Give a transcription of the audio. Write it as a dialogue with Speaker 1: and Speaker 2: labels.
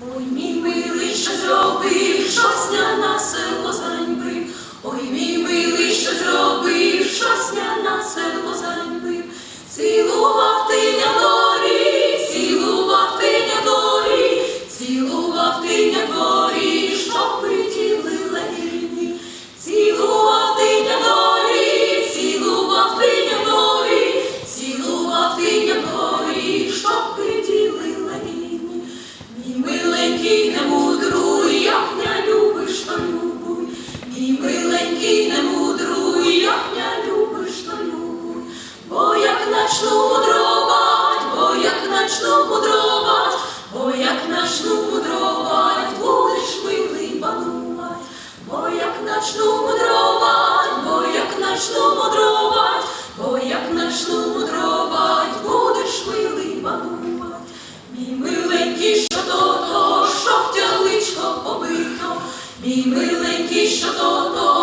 Speaker 1: Ой, мій милий, що зробив, щось я на село заньби, Ой, мій милий, що зробив, щось я на село начну мудрувать, бо як начну мудрувать, бо як начну мудрувать, будеш милий панувать, бо як начну мудрувать, бо як начну мудрувать, бо як начну мудрувать, будеш милий панувать, мій миленький що то, того, що в тяличко побито, мій миленький що до того.